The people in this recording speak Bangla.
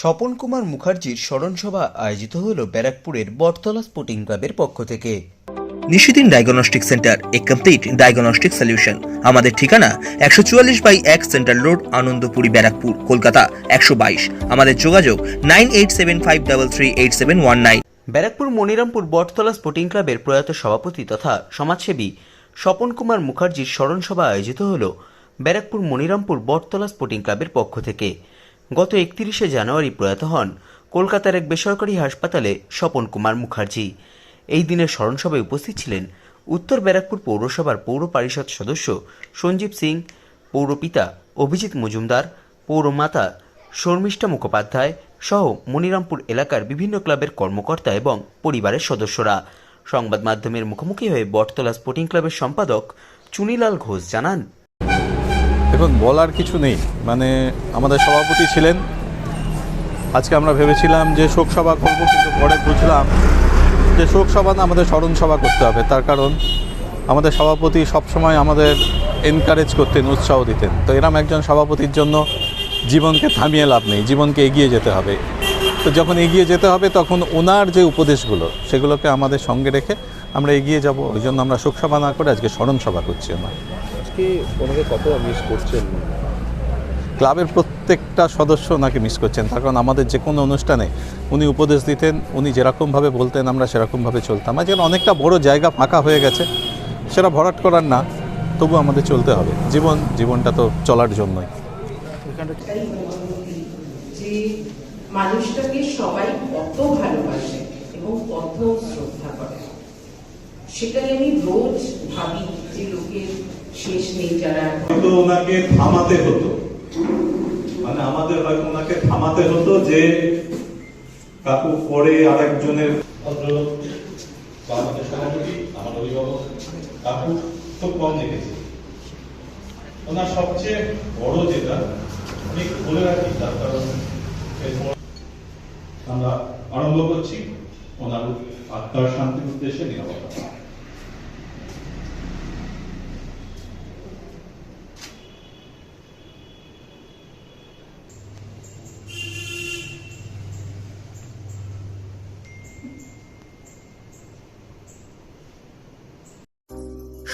স্বপন কুমার মুখার্জির স্মরণসভা আয়োজিত হল ব্যারাকপুরের বটতলা স্পোর্টিং ক্লাবের পক্ষ থেকে। Nishidin diagnostic centre a complete diagnostic solution. আমাদের ঠিকানা একশো চুয়াল্লিশ বাই এক সেন্ট্রাল রোড আনন্দপুরি ব্যারাকপুর কলকাতা একশো বাইশ। আমাদের যোগাযোগ nine eight seven five double three eight seven one nine. Barrackpore Monirampur Battala sporting ক্লাবের প্রয়াত সভাপতি তথা সমাজসেবী স্বপন কুমার মুখার্জির স্মরণসভা আয়োজিত হল ব্যারাকপুর মনিরামপুর বটতলা স্পোর্টিং ক্লাবের পক্ষ থেকে। গত একত্রিশে জানুয়ারি প্রয়াত হন কলকাতার এক বেসরকারি হাসপাতালে স্বপন কুমার মুখার্জি। এই দিনের স্মরণসভায় উপস্থিত ছিলেন উত্তর ব্যারাকপুর পৌরসভার পৌর পরিষদ সদস্য সঞ্জীব সিং, পৌরপিতা অভিজিৎ মজুমদার, পৌরমাতা শর্মিষ্ঠা মুখোপাধ্যায় সহ মনিরামপুর এলাকার বিভিন্ন ক্লাবের কর্মকর্তা এবং পরিবারের সদস্যরা। সংবাদ মাধ্যমের মুখোমুখি হয়ে বটতলা স্পোর্টিং ক্লাবের সম্পাদক চুনিলাল ঘোষ জানান দেখুন বলার কিছু নেই। মানে আমাদের সভাপতি ছিলেন। আজকে আমরা ভেবেছিলাম যে শোক সভা করব, কিন্তু পরে বুঝলাম যে শোক সভা না, আমাদের স্মরণ সভা করতে হবে। তার কারণ, আমাদের সভাপতি সবসময় আমাদের এনকারেজ করতেন, উৎসাহ দিতেন। তো এরম একজন সভাপতির জন্য জীবনকে থামিয়ে লাভ নেই, জীবনকে এগিয়ে যেতে হবে। তো যখন এগিয়ে যেতে হবে, তখন ওনার যে উপদেশগুলো, সেগুলোকে আমাদের সঙ্গে রেখে আমরা এগিয়ে যাব। ওই জন্য আমরা শোক সভা না করে আজকে স্মরণ সভা করছি আমরা। আজকে ওনাকে কতটা মিস করছেন? ক্লাবের প্রত্যেকটা সদস্য ওনাকে মিস করছেন। তার কারণ আমাদের যে কোনো অনুষ্ঠানে উনি উপদেশ দিতেন উনি যেরকমভাবে বলতেন আমরা সেরকমভাবে চলতাম। আজকে অনেকটা বড় জায়গা ফাঁকা হয়ে গেছে সেটা ভরাট করার না তবু আমাদের চলতে হবে। জীবন জীবনটা তো চলার জন্যই। যে মানুষটাকে সবাই কত ভালোবাসে এবং কত শ্রদ্ধা করে। সেটাই আমি রোজ ভাবি যে লোকের শেষ নেই যারা হয়তো ওনাকে থামাতে হতো। মানে আমাদের হয়তো ওনাকে থামাতে হতো যে কাকু পরে আরেকজনের ভদ্রলোক বা আমাদের সভাপতি আমার অভিভাবক কাকু খুব কম দেখেছি। ওনার সবচেয়ে বড় যেটা আমি বলে রাখি তার কারণ আমরা আরম্ভ করছি। ওনার আত্মার শান্তির উদ্দেশ্যে নিরাপত্তা।